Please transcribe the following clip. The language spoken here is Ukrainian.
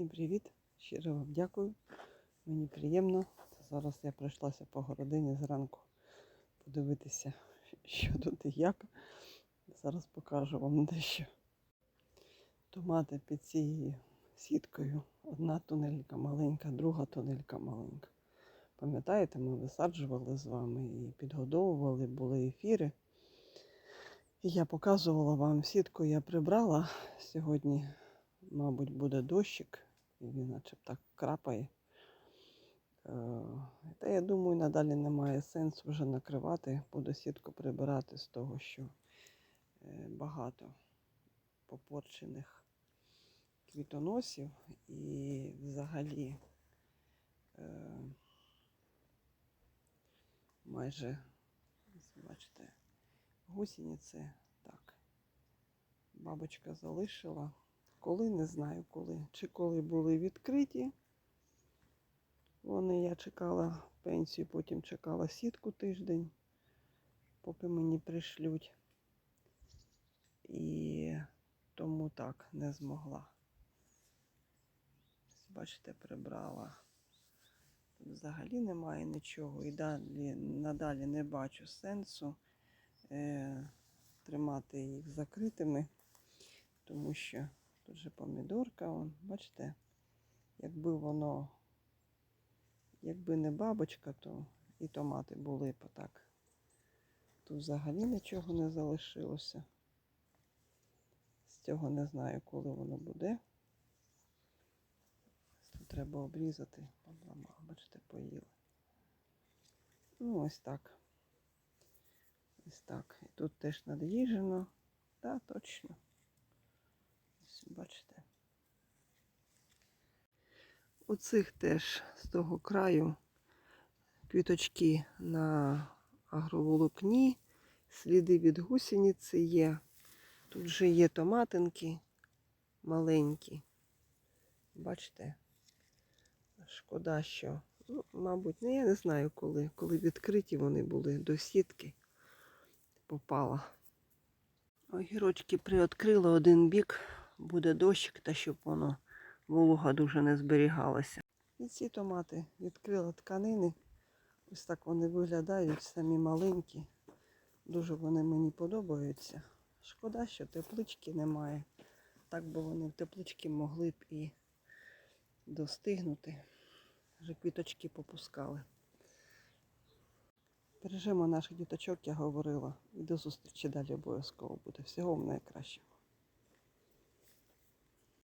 Всім привіт! Щиро вам дякую. Мені приємно. Зараз я прийшлася по городині зранку подивитися, що тут і як. Зараз покажу вам дещо. Томати під цією сіткою. Одна тунелька маленька, друга тунелька маленька. Пам'ятаєте, ми висаджували з вами і підгодовували, були ефіри. І я показувала вам сітку, я прибрала. Сьогодні, мабуть, буде дощик, і він наче так крапає. Е, Та я думаю, надалі немає сенсу вже накривати. Буду сітку прибирати з того, що е, багато попорчених квітоносів і взагалі е, майже, бачите, гусениці так. Бабочка залишила. Коли не знаю коли. Чи коли були відкриті. Вони я чекала пенсію, потім чекала сітку тиждень, поки мені пришлють. І тому так не змогла. Бачите, прибрала. Тут взагалі немає нічого. І далі, надалі не бачу сенсу е, тримати їх закритими, тому що тут же помідорка, вон, бачите, якби воно, якби не бабочка, то і томати були б так. Тут взагалі нічого не залишилося. З цього не знаю, коли воно буде. Тут треба обрізати, обламала, бачите, поїли. Ну, ось так. Ось так. І тут теж над'їжджено. Так, да, точно. Бачите. У цих теж з того краю квіточки на агроволокні, сліди від гусениці є. Тут же є томатинки маленькі. Бачите? Шкода, що, ну, мабуть, ну, я не знаю коли, коли відкриті вони були до сітки попала. Огірочки приоткрила один бік, буде дощик, та щоб воно волога дуже не зберігалася. І ці томати відкрила тканини. Ось так вони виглядають, самі маленькі. Дуже вони мені подобаються. Шкода, що теплички немає. Так би вони в теплички могли б і достигнути. Вже квіточки попускали. Бережемо наших діточок, я говорила. І до зустрічі далі обов'язково буде. Всього вам найкраще.